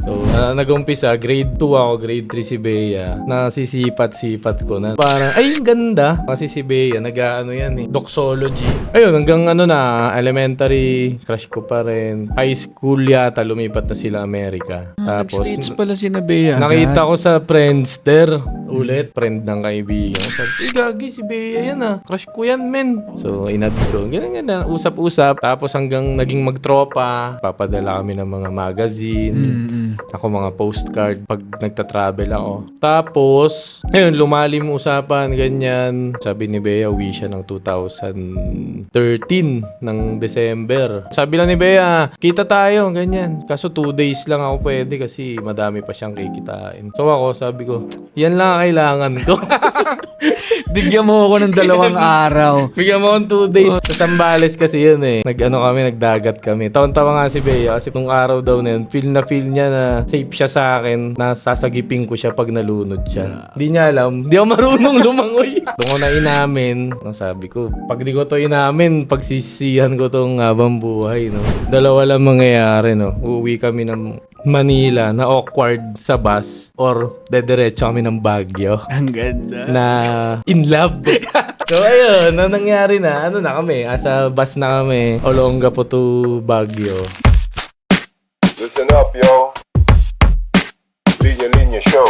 So, na nag-umpisa, grade 2 ako, grade 3 si Bea. Nasisipat-sipat ko na. Parang, ay, ang ganda. Kasi si Bea, nag-ano yan eh, doxology. Ayun, hanggang ano na, elementary, crush ko pa rin. High school yata, lumipat na sila Amerika. Tapos, States pala si Nabea. Nakita ko sa Friendster ulit, friend ng kaibigan. Sabi, eh gagi si Bea yan ah. Crush ko yan men. So inad ko. Ganyan ganyan. Usap-usap. Tapos hanggang naging magtropa. Papadala kami ng mga magazine. Mm-mm. Ako mga postcard pag nagta-travel ako. Tapos, ayun, lumalim usapan, ganyan. Sabi ni Bea, uwi siya ng 2013 ng December. Sabi lang ni Bea, kita tayo, ganyan. Kaso two days lang ako pwede kasi madami pa siyang kikitain. So ako, sabi ko, yan lang ang kailangan ko. Bigyan mo ako ng dalawang araw. Bigyan mo akong two days. Sa Sambales kasi yun eh. Nag-ano kami, nagdagat kami. Taon-tawa nga si Bea kasi nung araw daw na yun, feel na feel niya na safe siya sa akin na sasagipin ko siya pag nalunod siya. Hindi niya alam. Hindi ako marunong lumangoy. Doon ko na inamin. Ang sabi ko, pag di ko to inamin, pagsisihan ko tong habang buhay. No? Dalawa lang mangyayari. No? Uuwi kami ng Manila na awkward sa bus or dediretso kami ng Baguio Ang ganda. na in love. so ayun, na nangyari na, ano na kami, asa bus na kami, Olongapo to Baguio. Listen up, yo. Linya Linya Show.